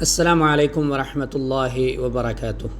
السلام عليكم ورحمة الله وبركاته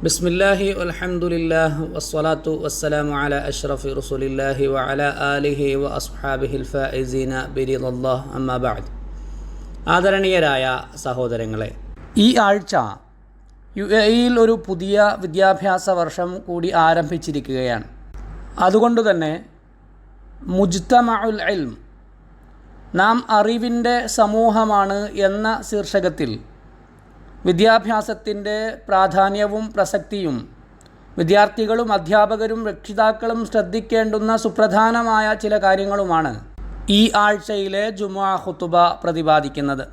بسم الله والحمد لله والصلاة والسلام على أشرف رسول الله وعلى آله وأصحابه الفائزين برضا الله أما بعد ആദരണീയരായ സഹോദരങ്ങളെ ഈ ആഴ്ച യു എയിൽ ഒരു പുതിയ വിദ്യാഭ്യാസ വർഷം കൂടി ആരംഭിച്ചിരിക്കുകയാണ് അതുകൊണ്ട് തന്നെ മുജ്തമഉൽ ഇൽം നാം അറിവിന്റെ സമൂഹമാണ് എന്ന ശീർഷകത്തിൽ വിദ്യാഭ്യാസത്തിന്റെ പ്രാധാന്യവും പ്രസക്തിയും വിദ്യാർത്ഥികളും അധ്യാപകരും രക്ഷിതാക്കളും ശ്രദ്ധിക്കേണ്ടുന്ന സുപ്രധാനമായ ചില കാര്യങ്ങളുമാണ് ഈ ആഴ്ചയിലെ ജുമാ ഹുത്തുബ പ്രതിപാദിക്കുന്നത്.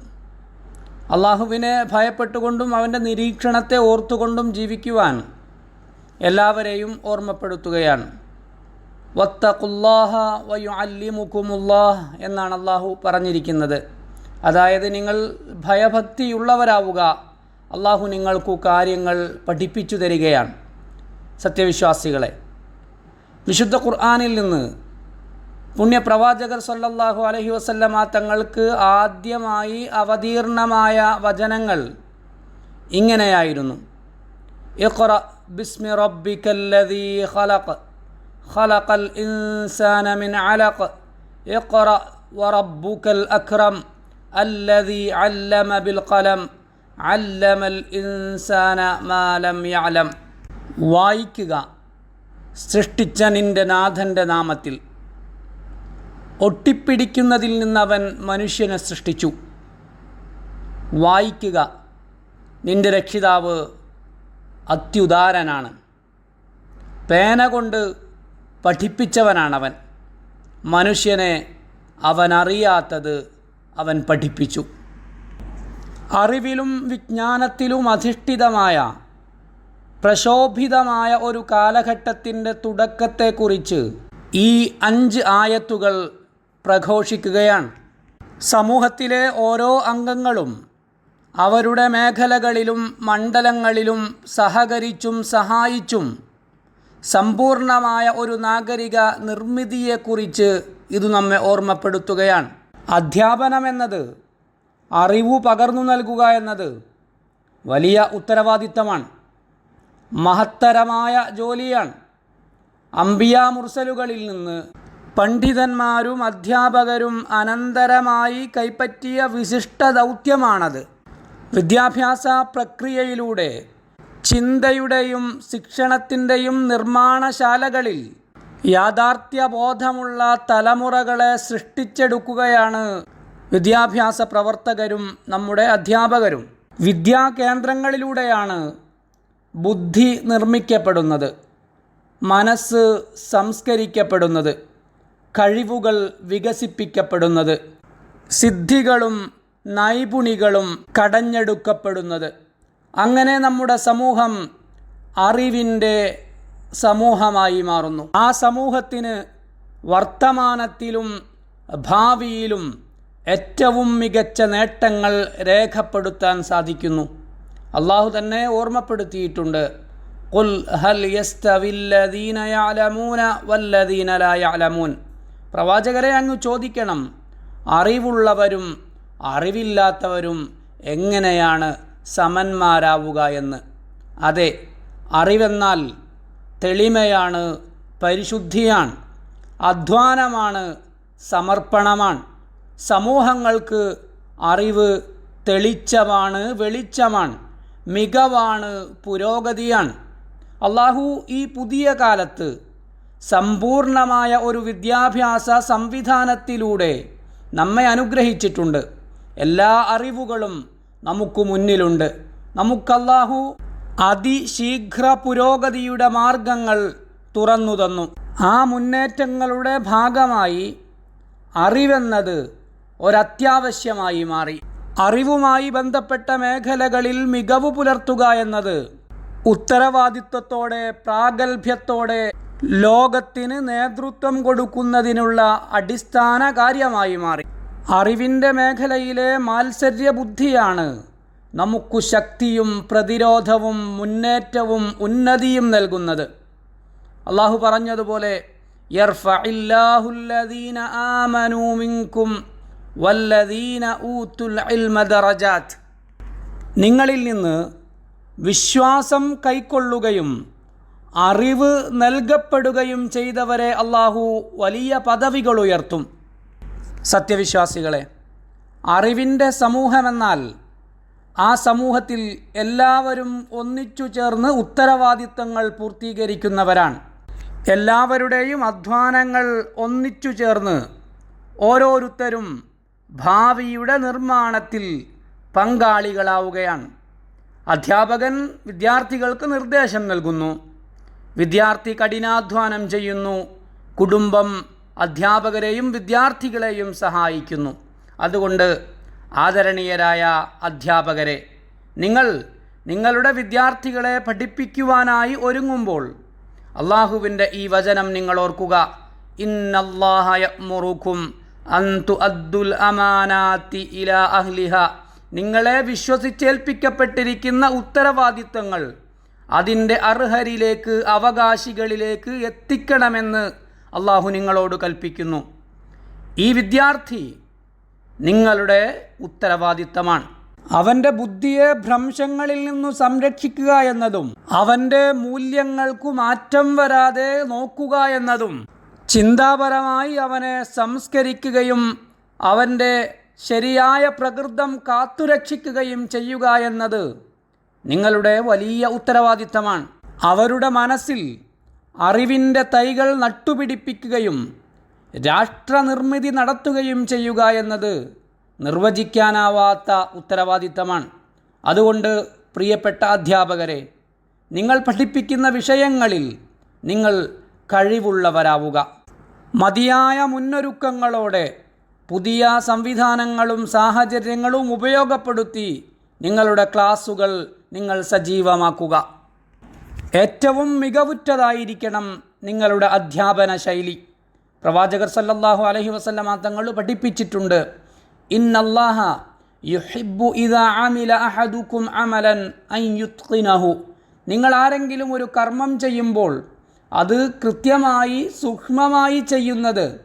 അള്ളാഹുവിനെ ഭയപ്പെട്ടുകൊണ്ടും അവന്റെ നിരീക്ഷണത്തെ ഓർത്തുകൊണ്ടും ജീവിക്കുവാൻ എല്ലാവരെയും ഓർമ്മപ്പെടുത്തുകയാണ്. വത്തഖുല്ലാഹ വയു അല്ലിമുക്കുമുല്ലാഹ് എന്നാണ് അള്ളാഹു പറഞ്ഞിരിക്കുന്നത്. അതായത് നിങ്ങൾ ഭയഭക്തിയുള്ളവരാവുക. അള്ളാഹു നിങ്ങൾക്കു കാര്യങ്ങൾ പഠിപ്പിച്ചു തരികയാണ്. സത്യവിശ്വാസികളെ വിശുദ്ധ ഖുർആാനിൽ നിന്ന് പുണ്യപ്രവാചകർ സല്ലല്ലാഹു അലഹി വസല്ലമ തങ്ങൾക്ക് ആദ്യമായി അവതീർണമായ വചനങ്ങൾ ഇങ്ങനെയായിരുന്നു. ഇഖ്റ ബിസ്മി റബ്ബിക്കല്ലദീ ഖലഖ്. خلق الإنسان من علق اقرأ وربك الأكرم الذي علم بالقلم علم الإنسان ما لم يعلم വായിക്കുക സൃഷ്ടിച്ച നിൻ്റെ നാഥൻ്റെ നാമത്തിൽ ഒട്ടിപ്പിടിക്കുന്നതിൽ നിന്നവൻ മനുഷ്യനെ സൃഷ്ടിച്ചു വായിക്കുക നിൻ്റെ രക്ഷിതാവ് അത്യുദാരനാണ് പേന കൊണ്ട് പഠിപ്പിച്ചവനാണവൻ. മനുഷ്യനെ അവനറിയാത്തത് അവൻ പഠിപ്പിച്ചു. അറിവിലും വിജ്ഞാനത്തിലും അധിഷ്ഠിതമായ പ്രശോഭിതമായ ഒരു കാലഘട്ടത്തിന്റെ തുടക്കത്തെക്കുറിച്ച് ഈ അഞ്ച് ആയത്തുകൾ പ്രഘോഷിക്കുകയാണ്. സമൂഹത്തിലെ ഓരോ അംഗങ്ങളും അവരുടെ മേഖലകളിലും മണ്ഡലങ്ങളിലും സഹകരിച്ചും സഹായിച്ചും സമ്പൂർണമായ ഒരു നാഗരിക നിർമ്മിതിയെക്കുറിച്ച് ഇത് നമ്മെ ഓർമ്മപ്പെടുത്തുകയാണ്. അധ്യാപനം എന്നത് അറിവ് പകർന്നു നൽകുക എന്നത് വലിയ ഉത്തരവാദിത്തമാണ്. മഹത്തരമായ ജോലിയാണ്. അമ്പിയാ മുർസലുകളിൽ നിന്ന് പണ്ഡിതന്മാരും അധ്യാപകരും അനന്തരമായി കൈപ്പറ്റിയ വിശിഷ്ട ദൗത്യമാണത് വിദ്യാഭ്യാസ പ്രക്രിയയിലൂടെ ചിന്തയുടെയും ശിക്ഷണത്തിന്റെയും നിർമ്മാണശാലകളിൽ യാഥാർത്ഥ്യബോധമുള്ള തലമുറകളെ സൃഷ്ടിച്ചെടുക്കുകയാണ് വിദ്യാഭ്യാസ പ്രവർത്തകരും നമ്മുടെ അധ്യാപകരും. വിദ്യാകേന്ദ്രങ്ങളിലൂടെയാണ് ബുദ്ധി നിർമ്മിക്കപ്പെടുന്നത് മനസ്സ് സംസ്കരിക്കപ്പെടുന്നത് കഴിവുകൾ വികസിപ്പിക്കപ്പെടുന്നത് സിദ്ധികളും നൈപുണികളും കടഞ്ഞെടുക്കപ്പെടുന്നത്. അങ്ങനെ നമ്മുടെ സമൂഹം അറിവിന്റെ സമൂഹമായി മാറുന്നു. ആ സമൂഹത്തിന് വർത്തമാനത്തിലും ഭാവിയിലും ഏറ്റവും മികച്ച നേട്ടങ്ങൾ രേഖപ്പെടുത്താൻ സാധിക്കുന്നു. അള്ളാഹു തന്നെ ഓർമ്മപ്പെടുത്തിയിട്ടുണ്ട്. ഖുൽ ഹൽ പ്രവാചകരെ അങ്ങ് ചോദിക്കണം അറിവുള്ളവരും അറിവില്ലാത്തവരും എങ്ങനെയാണ് സമന്മാരാവുക എന്ന് അതെ അറിവെന്നാൽ തെളിമയാണ് പരിശുദ്ധിയാണ് അധ്വാനമാണ് സമർപ്പണമാണ്. സമൂഹങ്ങൾക്ക് അറിവ് തെളിച്ചമാണ് വെളിച്ചമാണ് മികവാണ് പുരോഗതിയാണ്. അള്ളാഹു ഈ പുതിയ കാലത്ത് സമ്പൂർണമായ ഒരു വിദ്യാഭ്യാസ സംവിധാനത്തിലൂടെ നമ്മെ അനുഗ്രഹിച്ചിട്ടുണ്ട്. എല്ലാ അറിവുകളും നമുക്ക് മുന്നിലുണ്ട്. നമുക്കല്ലാഹു അതിശീഘ്ര പുരോഗതിയുടെ മാർഗങ്ങൾ തുറന്നു തന്നു. ആ മുന്നേറ്റങ്ങളുടെ ഭാഗമായി അറിവെന്നത് ഒരത്യാവശ്യമായി മാറി. അറിവുമായി ബന്ധപ്പെട്ട മേഖലകളിൽ മികവ് പുലർത്തുക എന്നത് ഉത്തരവാദിത്വത്തോടെ പ്രാഗൽഭ്യത്തോടെ ലോകത്തിന് നേതൃത്വം കൊടുക്കുന്നതിനുള്ള അടിസ്ഥാന കാര്യമായി മാറി. അറിവിന്റെ മേഖലയിലെ മാത്സര്യ ബുദ്ധിയാണ് നമുക്കു ശക്തിയും പ്രതിരോധവും മുന്നേറ്റവും ഉന്നതിയും നൽകുന്നത്. അള്ളാഹു പറഞ്ഞതുപോലെ നിങ്ങളിൽ നിന്ന് വിശ്വാസം കൈക്കൊള്ളുകയും അറിവ് നൽകപ്പെടുകയും ചെയ്തവരെ അള്ളാഹു വലിയ പദവികൾ ഉയർത്തും. സത്യവിശ്വാസികളെ അറിവിന്റെ സമൂഹമെന്നാൽ ആ സമൂഹത്തിൽ എല്ലാവരും ഒന്നിച്ചു ചേർന്ന് ഉത്തരവാദിത്തങ്ങൾ പൂർത്തീകരിക്കുന്നവരാണ്. എല്ലാവരുടെയും അധ്വാനങ്ങൾ ഒന്നിച്ചു ചേർന്ന് ഓരോരുത്തരും ഭാവിയുടെ നിർമ്മാണത്തിൽ പങ്കാളികളാവുകയാണ്. അധ്യാപകൻ വിദ്യാർത്ഥികൾക്ക് നിർദ്ദേശം നൽകുന്നു. വിദ്യാർത്ഥി കഠിനാധ്വാനം ചെയ്യുന്നു. കുടുംബം അധ്യാപകരെയും വിദ്യാർത്ഥികളെയും സഹായിക്കുന്നു. അതുകൊണ്ട് ആദരണീയരായ അധ്യാപകരെ നിങ്ങൾ നിങ്ങളുടെ വിദ്യാർത്ഥികളെ പഠിപ്പിക്കുവാനായി ഒരുങ്ങുമ്പോൾ അള്ളാഹുവിന്റെ ഈ വചനം നിങ്ങൾ ഓർക്കുക. ഇന്നല്ലാഹയും അന്തു അദ്ദുൽ അഹ്ലിഹ. നിങ്ങളെ വിശ്വസിച്ചേൽപ്പിക്കപ്പെട്ടിരിക്കുന്ന ഉത്തരവാദിത്തങ്ങൾ അതിന്റെ അർഹരിലേക്ക് അവകാശികളിലേക്ക് എത്തിക്കണമെന്ന് അള്ളാഹു നിങ്ങളോട് കൽപ്പിക്കുന്നു. ഈ വിദ്യാർത്ഥി നിങ്ങളുടെ ഉത്തരവാദിത്തമാണ്. അവന്റെ ബുദ്ധിയെ ഭ്രംശങ്ങളിൽ നിന്നു സംരക്ഷിക്കുക എന്നതും അവന്റെ മൂല്യങ്ങൾക്ക് മാറ്റം വരാതെ നോക്കുക എന്നതും ചിന്താപരമായി അവനെ സംസ്കരിക്കുകയും അവന്റെ ശരിയായ പ്രകൃതം കാത്തുരക്ഷിക്കുകയും ചെയ്യുക എന്നത് നിങ്ങളുടെ വലിയ ഉത്തരവാദിത്തമാണ്. അവരുടെ മനസ്സിൽ അറിവിന്റെ തൈകൾ നട്ടുപിടിപ്പിക്കുകയും രാഷ്ട്രനിർമ്മിതി നടത്തുകയും ചെയ്യുക എന്നത് നിർവചിക്കാനാവാത്ത ഉത്തരവാദിത്തമാണ്. അതുകൊണ്ട് പ്രിയപ്പെട്ട അധ്യാപകരെ നിങ്ങൾ പഠിപ്പിക്കുന്ന വിഷയങ്ങളിൽ നിങ്ങൾ കഴിവുള്ളവരാവുക. മതിയായ മുന്നൊരുക്കങ്ങളോടെ പുതിയ സംവിധാനങ്ങളും സാഹചര്യങ്ങളും ഉപയോഗപ്പെടുത്തി നിങ്ങളുടെ ക്ലാസുകൾ നിങ്ങൾ സജീവമാക്കുക. ഏറ്റവും മികവുറ്റതായിരിക്കണം നിങ്ങളുടെ അധ്യാപന ശൈലി. പ്രവാചകർ സല്ലല്ലാഹു അലൈഹി വസല്ലമ തങ്ങൾ പഠിപ്പിച്ചിട്ടുണ്ട്. യുഹിബ്ബു ഇദാ അമലൻ യുത്ഖിനഹു. നിങ്ങൾ ആരെങ്കിലും ഒരു കർമ്മം ചെയ്യുമ്പോൾ അത് കൃത്യമായി സൂക്ഷ്മമായി ചെയ്യുന്നത്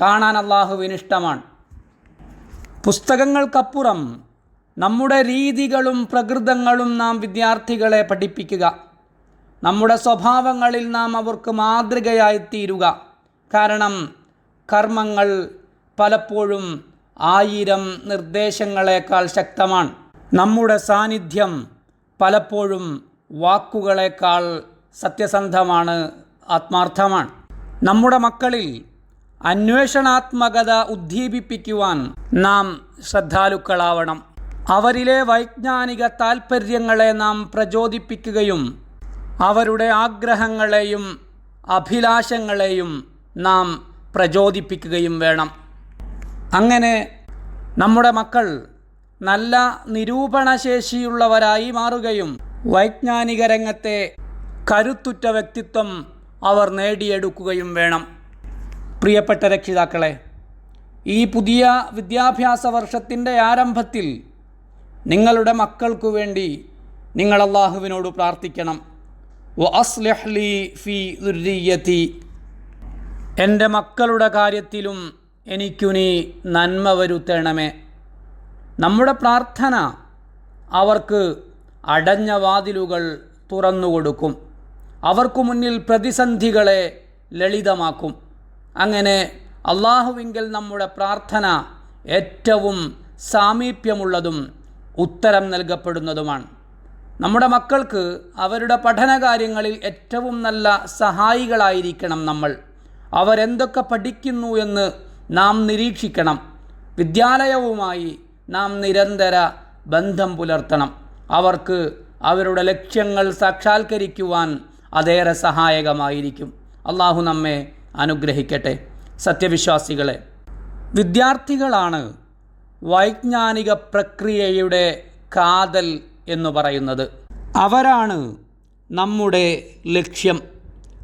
കാണാൻ അള്ളാഹുവിന് ഇഷ്ടമാണ്. പുസ്തകങ്ങൾക്കപ്പുറം നമ്മുടെ രീതികളും പ്രകൃതങ്ങളും നാം വിദ്യാർത്ഥികളെ പഠിപ്പിക്കുക. നമ്മുടെ സ്വഭാവങ്ങളിൽ നാം അവർക്ക് മാതൃകയായി തീരുക കാരണം കർമ്മങ്ങൾ പലപ്പോഴും ആയിരം നിർദ്ദേശങ്ങളെക്കാൾ ശക്തമാണ്. നമ്മുടെ സാന്നിധ്യം പലപ്പോഴും വാക്കുകളേക്കാൾ സത്യസന്ധമാണ് ആത്മാർത്ഥമാണ്. നമ്മുടെ മക്കളിൽ അന്വേഷണാത്മകത ഉദ്ദീപിപ്പിക്കുവാൻ നാം ശ്രദ്ധാലുക്കളാവണം. അവരിലെ വൈജ്ഞാനിക താൽപ്പര്യങ്ങളെ നാം പ്രചോദിപ്പിക്കുകയും അവരുടെ ആഗ്രഹങ്ങളെയും അഭിലാഷങ്ങളെയും നാം പ്രചോദിപ്പിക്കുകയും വേണം. അങ്ങനെ നമ്മുടെ മക്കൾ നല്ല നിരൂപണശേഷിയുള്ളവരായി മാറുകയും വൈജ്ഞാനിക രംഗത്തെ കരുത്തുറ്റ വ്യക്തിത്വം അവർ നേടിയെടുക്കുകയും വേണം. പ്രിയപ്പെട്ട രക്ഷിതാക്കളെ ഈ പുതിയ വിദ്യാഭ്യാസ വർഷത്തിന്റെ ആരംഭത്തിൽ നിങ്ങളുടെ മക്കൾക്കു വേണ്ടി നിങ്ങൾ അള്ളാഹുവിനോട് പ്രാർത്ഥിക്കണം. വ അസ്ലഹ്ലി ഫി ദുര്യത്തി എന്റെ മക്കളുടെ കാര്യത്തിലും എനിക്കു നീ നന്മ വരുത്തണമേ. നമ്മുടെ പ്രാർത്ഥന അവർക്ക് അടഞ്ഞ വാതിലുകൾ തുറന്നുകൊടുക്കും അവർക്കു മുന്നിൽ പ്രതിസന്ധികളെ ലളിതമാക്കും. അങ്ങനെ അള്ളാഹുവിങ്കൽ നമ്മുടെ പ്രാർത്ഥന ഏറ്റവും സാമീപ്യമുള്ളതും ഉത്തരം നൽകപ്പെടുന്നതുമാണ്. നമ്മുടെ മക്കൾക്ക് അവരുടെ പഠനകാര്യങ്ങളിൽ ഏറ്റവും നല്ല സഹായികളായിരിക്കണം നമ്മൾ. അവരെന്തൊക്കെ പഠിക്കുന്നു എന്ന് നാം നിരീക്ഷിക്കണം. വിദ്യാലയവുമായി നാം നിരന്തര ബന്ധം പുലർത്തണം. അവർക്ക് അവരുടെ ലക്ഷ്യങ്ങൾ സാക്ഷാത്കരിക്കുവാൻ അതേറെ സഹായകമായിരിക്കും. അള്ളാഹു നമ്മെ അനുഗ്രഹിക്കട്ടെ. സത്യവിശ്വാസികളെ വിദ്യാർത്ഥികളാണ് വൈജ്ഞാനിക പ്രക്രിയയുടെ കാതൽ എന്ന് പറയുന്നത്. അവരാണ് നമ്മുടെ ലക്ഷ്യം.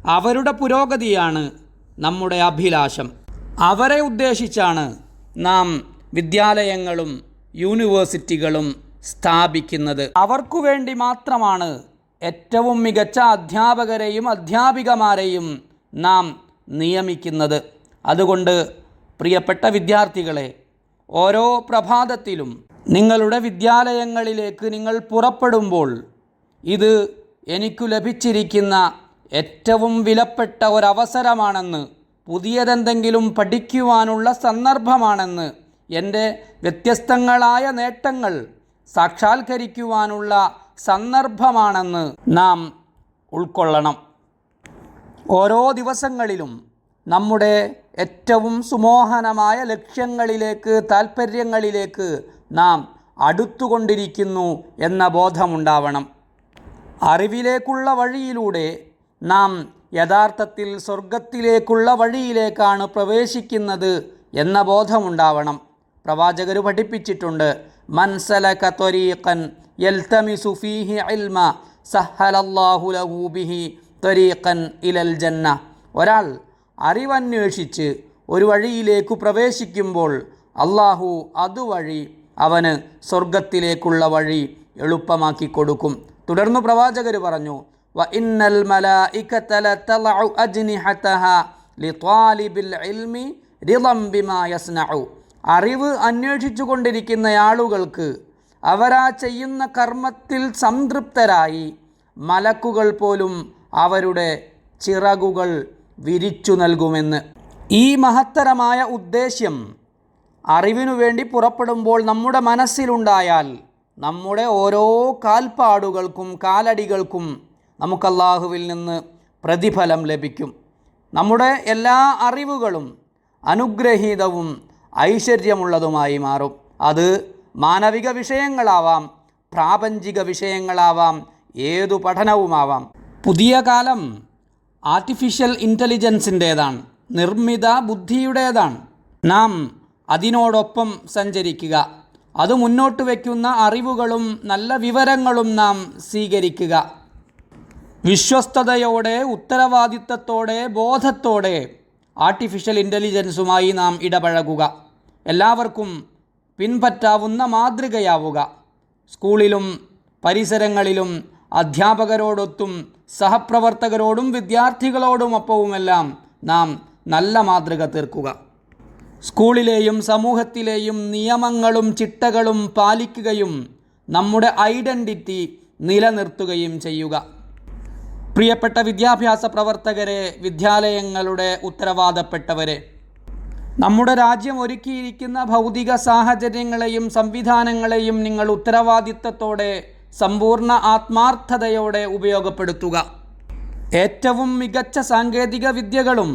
അവരുടെ പുരോഗതിയാണ് നമ്മുടെ അഭിലാഷം. അവരെ ഉദ്ദേശിച്ചാണ് നാം വിദ്യാലയങ്ങളും യൂണിവേഴ്സിറ്റികളും സ്ഥാപിക്കുന്നത്. അവർക്കു വേണ്ടി മാത്രമാണ് ഏറ്റവും മികച്ച അധ്യാപകരെയും അധ്യാപികമാരെയും നാം നിയമിക്കുന്നത്. അതുകൊണ്ട് പ്രിയപ്പെട്ട വിദ്യാർത്ഥികളെ ഓരോ പ്രഭാതത്തിലും നിങ്ങളുടെ വിദ്യാലയങ്ങളിലേക്ക് നിങ്ങൾ പുറപ്പെടുമ്പോൾ ഇത് എനിക്കു ലഭിച്ചിരിക്കുന്ന ഏറ്റവും വിലപ്പെട്ട ഒരവസരമാണെന്ന് പുതിയതെന്തെങ്കിലും പഠിക്കുവാനുള്ള സന്ദർഭമാണെന്ന് എന്റെ വ്യത്യസ്തങ്ങളായ നേട്ടങ്ങൾ സാക്ഷാത്കരിക്കുവാനുള്ള സന്ദർഭമാണെന്ന് നാം ഉൾക്കൊള്ളണം. ഓരോ ദിവസങ്ങളിലും നമ്മുടെ ഏറ്റവും സുമോഹനമായ ലക്ഷ്യങ്ങളിലേക്ക് താൽപ്പര്യങ്ങളിലേക്ക് നാം അടുത്തുകൊണ്ടിരിക്കുന്നു എന്ന ബോധമുണ്ടാവണം. അറിവിലേക്കുള്ള വഴിയിലൂടെ നാം യഥാർത്ഥത്തിൽ സ്വർഗത്തിലേക്കുള്ള വഴിയിലേക്കാണ് പ്രവേശിക്കുന്നത് എന്ന ബോധമുണ്ടാവണം. പ്രവാചകർ പഠിപ്പിച്ചിട്ടുണ്ട് മൻസല ത്വരീഖൻ യൽതമിസു ഫീഹി ഇൽമ സഹലല്ലാഹു ലഹു ബിഹി ത്വരീഖൻ ഇലൽ ജന്ന. ഒരാൾ അറിവന്വേഷിച്ച് ഒരു വഴിയിലേക്ക് പ്രവേശിക്കുമ്പോൾ അള്ളാഹു അതുവഴി അവന് സ്വർഗത്തിലേക്കുള്ള വഴി എളുപ്പമാക്കി കൊടുക്കും. തുടർന്ന് പ്രവാചകർ പറഞ്ഞു വ ഇന്നൽ അറിവ് അന്വേഷിച്ചു കൊണ്ടിരിക്കുന്ന ആളുകൾക്ക് അവരാ ചെയ്യുന്ന കർമ്മത്തിൽ സംതൃപ്തരായി മലക്കുകൾ പോലും അവരുടെ ചിറകുകൾ വിരിച്ചു നൽകുമെന്ന്. ഈ മഹത്തരമായ ഉദ്ദേശ്യം അറിവിനു വേണ്ടി പുറപ്പെടുമ്പോൾ നമ്മുടെ മനസ്സിലുണ്ടായാൽ നമ്മുടെ ഓരോ കാൽപ്പാടുകൾക്കും കാലടികൾക്കും നമുക്കല്ലാഹുവിൽ നിന്ന് പ്രതിഫലം ലഭിക്കും. നമ്മുടെ എല്ലാ അറിവുകളും അനുഗ്രഹീതവും ഐശ്വര്യമുള്ളതുമായി മാറും. അത് മാനവിക വിഷയങ്ങളാവാം പ്രാപഞ്ചിക വിഷയങ്ങളാവാം ഏതു പഠനവുമാവാം. പുതിയ കാലം ആർട്ടിഫിഷ്യൽ ഇന്റലിജൻസിന്റേതാണ് നിർമ്മിത ബുദ്ധിയുടേതാണ്. നാം അതിനോടൊപ്പം സഞ്ചരിക്കുക. അത് മുന്നോട്ട് വയ്ക്കുന്ന അറിവുകളും നല്ല വിവരങ്ങളും നാം സ്വീകരിക്കുക. വിശ്വസ്തതയോടെ ഉത്തരവാദിത്തത്തോടെ ബോധത്തോടെ ആർട്ടിഫിഷ്യൽ ഇന്റലിജൻസുമായി നാം ഇടപഴകുക. എല്ലാവർക്കും പിൻപറ്റാവുന്ന മാതൃകയാവുക. സ്കൂളിലും പരിസരങ്ങളിലും അധ്യാപകരോടൊത്തും സഹപ്രവർത്തകരോടും വിദ്യാർത്ഥികളോടുമൊപ്പവുമെല്ലാം നാം നല്ല മാതൃക തീർക്കുക. സ്കൂളിലെയും സമൂഹത്തിലെയും നിയമങ്ങളും ചിട്ടകളും പാലിക്കുകയും നമ്മുടെ ഐഡന്റിറ്റി നിലനിർത്തുകയും ചെയ്യുക. പ്രിയപ്പെട്ട വിദ്യാഭ്യാസ പ്രവർത്തകരെ വിദ്യാലയങ്ങളുടെ ഉത്തരവാദപ്പെട്ടവരെ നമ്മുടെ രാജ്യം ഒരുക്കിയിരിക്കുന്ന ഭൗതിക സാഹചര്യങ്ങളെയും സംവിധാനങ്ങളെയും നിങ്ങൾ ഉത്തരവാദിത്തത്തോടെ സമ്പൂർണ ആത്മാർത്ഥതയോടെ ഉപയോഗപ്പെടുത്തുക. ഏറ്റവും മികച്ച സാങ്കേതിക വിദ്യകളും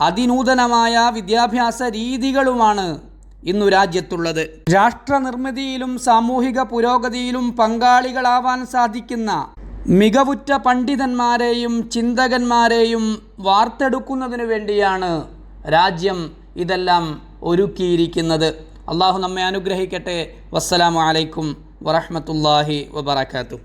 അതിനൂതനമായ വിദ്യാഭ്യാസ രീതികളുമാണ് ഇന്നു രാജ്യത്തുള്ളത്. രാഷ്ട്രനിർമ്മിതിയിലും സാമൂഹിക പുരോഗതിയിലും പങ്കാളികളാവാൻ സാധിക്കുന്ന മികവുറ്റ പണ്ഡിതന്മാരെയും ചിന്തകന്മാരെയും വാർത്തെടുക്കുന്നതിനു വേണ്ടിയാണ് രാജ്യം ഇതെല്ലാം ഒരുക്കിയിരിക്കുന്നത്. അള്ളാഹു നമ്മെ അനുഗ്രഹിക്കട്ടെ. വസ്സലാമു അലൈക്കും വറഹമത്തല്ലാഹി വബർക്കാത്തു